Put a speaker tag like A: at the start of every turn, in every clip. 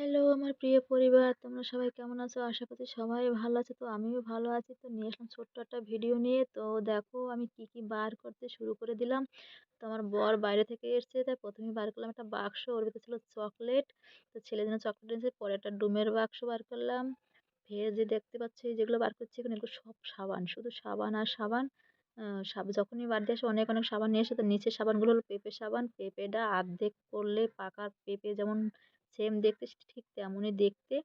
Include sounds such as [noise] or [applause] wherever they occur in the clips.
A: Hello, আমার প্রিয় পরিবার। তোমরা সবাই কেমন আছো? আশা করছি সবাই ভালো আছে। তো আমিও ভালো আছি। তো নিয়ে আসলাম ছোট্ট একটা ভিডিও নিয়ে। তো দেখো, আমি কি কি বার করতে শুরু করে দিলাম। তো আমার বর বাইরে থেকে এসছে। তাই প্রথমে বার করলাম একটা বাক্স। ওর ভিতরে ছিল চকলেট। তো ছেলের জন্য চকলেট এনেছে। পরে একটা ডুমের বাক্স বার করলাম। ফের যে দেখতে পাচ্ছি যেগুলো বার করছি এখানে, এগুলো সব সাবান। শুধু সাবান আর সাবান। সাব যখনই বার দিয়ে আসে, অনেক অনেক সাবান নিয়ে আসে। তো নিচের সাবানগুলো হলো পেঁপে সাবান। পেঁপেটা আর্ধেক করলে পাকা পেঁপে যেমন সেম দেখতে ঠিক তেমনই দেখতে।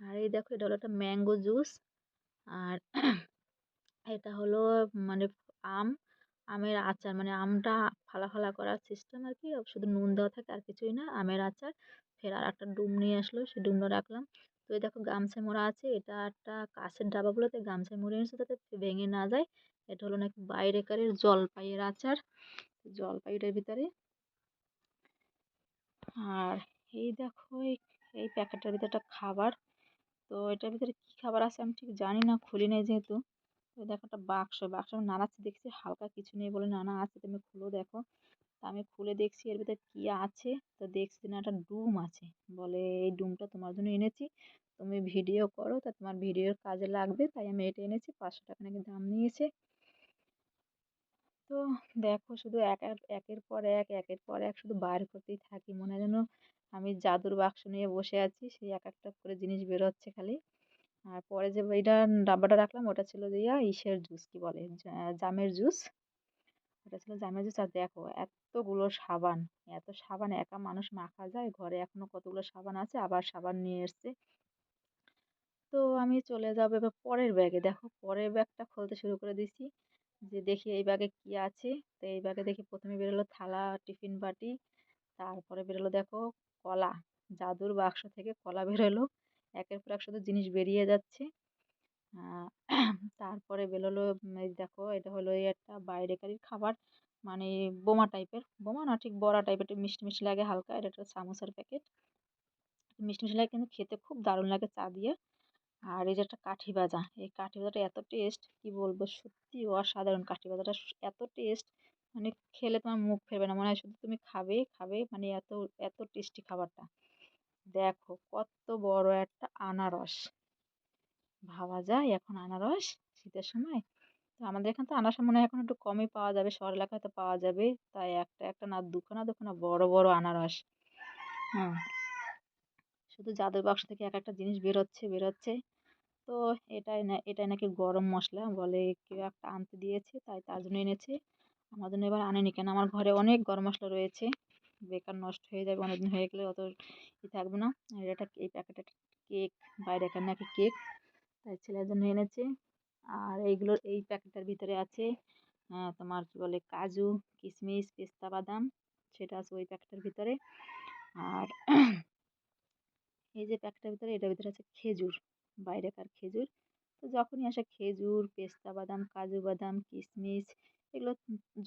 A: আর এই দেখো, এটা হলো একটা ম্যাঙ্গো জুস আর [clears throat] এটা হলো মানে আম, আমের আচার মানে আমটা ফালা ফালা করার সিস্টেম আর কি শুধু নুন দেওয়া থাকে আর কিছুই না, আমের আচার। ফের আর একটা ডুম নিয়ে আসলো, সেই ডুমটা রাখলাম। তো এই দেখো, গামছা মোড়া আছে, এটা একটা কাঁচের ডাবাগুলোতে গামছায় মুড়ে এনেছে যাতে ভেঙে না যায়। এটা হলো নাকি বাইরেকারের জলপাইয়ের আচার জলপাইটার ভিতরে। আর এই দেখো, এই এই প্যাকেটটার ভিতরে একটা খাবার। তো এটার ভিতরে কী খাবার আছে আমি ঠিক জানি না, খুলি নাই যেহেতু। তো দেখো একটা বাক্স বাক্স আমি নাড়াচ্ছি দেখছি হালকা কিছু নেই বলে নানা আছে, তুমি খুলো দেখো। তা আমি খুলে দেখছি এর ভিতরে কী আছে। তো দেখছি না একটা ডুম আছে। বলে, এই ডুমটা তোমার জন্য এনেছি। তুমি ভিডিও করো, তা তোমার ভিডিওর কাজে লাগবে, তাই আমি এটা এনেছি, পাঁচশো টাকা নাকি দাম নিয়েছে। তো দেখো শুধু এক একের পর এক, একের পর এক শুধু বার করতেই থাকি। মনে হয় যেন আমি জাদুর বাক্স নিয়ে বসে আছি, সেই এক একটা করে জিনিস বেরোচ্ছে খালি। আর পরে যে এইটা ডাব্বাটা রাখলাম, ওটা ছিল যে ইয়া ইসের জুস, কী বলে? জামের জুস। ওটা ছিল জামের জুস। আর দেখো, এতগুলো সাবান, এত সাবান, একা মানুষ মাখা যায়। ঘরে এখনও কতগুলো সাবান আছে, আবার সাবান নিয়ে এসছে। তো আমি চলে যাব এবার পরের ব্যাগে। দেখো, পরের ব্যাগটা খুলতে শুরু করে দিছি যে দেখি এই ব্যাগে কী আছে। তো এই ব্যাগে দেখি প্রথমে বেরোলো থালা, টিফিন বাটি, তারপরে বেরোলো দেখো কলা, জাদুর বাক্স থেকে কলা বেরোলো একের পর এক শুধু জিনিস বেরিয়ে যাচ্ছে। তারপরে বেরোলো দেখো, এটা হলো একটা বাইরেকারির খাবার মানে বোমা টাইপের। বোমা না, ঠিক বড়া টাইপের, একটু মিষ্টি মিষ্টি লাগে হালকা, এটা একটা সামোসার প্যাকেট। মিষ্টি মিষ্টি লাগে কিন্তু খেতে খুব দারুণ লাগে চা দিয়ে। আর এই যে একটা কাঠি ভাজা, এই কাঠি ভাজাটা এত টেস্ট কি বলব, সত্যি অসাধারণ কাঠি ভাজাটা, এত টেস্ট মানে খেলে তোমার মুখ ফেরবে না। মনে হয় শুধু তুমি খাবে খাবে মানে এত এত টেস্টি খাবারটা। দেখো কত বড় একটা আনারস। ভাবা যায় এখন আনারস শীতের সময়? তো আমাদের এখানে তো আনারস মনে হয় এখন একটু কমই পাওয়া যাবে। শহর এলাকায় তো পাওয়া যাবে। তাই একটা একটা না দুখানা দুখানা বড় বড় আনারস। হ্যাঁ শুধু জাদুর বাক্স থেকে এক একটা জিনিস বেরোচ্ছে বেরোচ্ছে। তো এটাই না, এটাই নাকি গরম মশলা বলে কেউ একটা আনতে দিয়েছে, তাই তার জন্য এনেছে। আমার জন্য এবার আনেনি। কেন? আমার ঘরে অনেক গরম মশলা রয়েছে। বেকার নষ্ট হয়ে যাবে অনেকদিন হয়ে গেলে, অত ই থাকবে না। আর এটা এই প্যাকেট একটা কেক বাইরেকার নাকি কেক, তাই ছেলের জন্য এনেছে। আর এইগুলোর এই প্যাকেটটার ভিতরে আছে তোমার কী বলে, কাজু কিশমিশ পেস্তা, বাদাম, সেটা আছে ওই প্যাকেটের ভিতরে। আর এই যে প্যাকেটের ভিতরে, এটার ভিতরে আছে খেজুর, বাইরেকার খেজুর। তো যখনই আসে খেজুর, পেস্তা, বাদাম, কাজু, বাদাম কিশমিশ এগুলো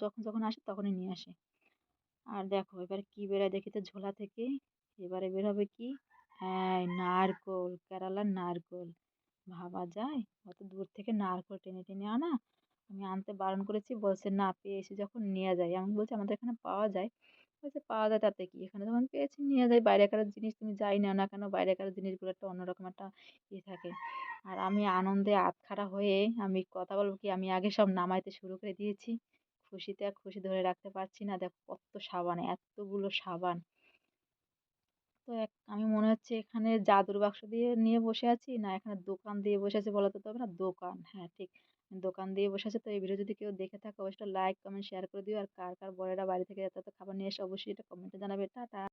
A: যখন যখন আসে তখনই নিয়ে আসে। আর দেখো, এবার কি বেরোয় দেখি তো ঝোলা থেকে। এবারে বের হবে কি? হ্যাঁ নারকোল, কেরালার নারকোল। ভাবা যায়? অত দূর থেকে নারকোল টেনে টেনে আনা। আমি আনতে বারণ করেছি, বলছে, না, পেয়ে এসে যখন নিয়ে যাই। আমি বলছি, আমাদের এখানে পাওয়া যায়। বলছে পাওয়া যায় তাতে কি? এখানে যখন পেয়েছি, নিয়ে যাই। বাইরেকার জিনিস তুমি যাই নাও না কেন? বাইরেকার জিনিসগুলো একটা অন্যরকম একটা ইয়ে থাকে। আর আমি আনন্দে আতখারা হয়ে আমি কথা বলব কি? আমি আগে সব নামাইতে শুরু করে দিয়েছি। খুশিতে আর খুশি ধরে রাখতে পারছি না। দেখো কত সাবান, এতগুলো সাবান। তো এক, আমি মনে হচ্ছে এখানে জাদুর বাক্স দিয়ে, নিয়ে বসে আছি। না, এখানে দোকান দিয়ে বসে আছে বলা তো তবে না, দোকান। হ্যাঁ ঠিক। দোকান দিয়ে বসে আছে। তো এই ভিডিও যদি কেউ দেখে থাকে, অবশ্যই লাইক কমেন্ট শেয়ার করে দিও। আর কার কার বড়েরা বাড়ি থেকে এত খাবার নিয়ে এসে, অবশ্যই এটা কমেন্টে জানাবে। টাটা।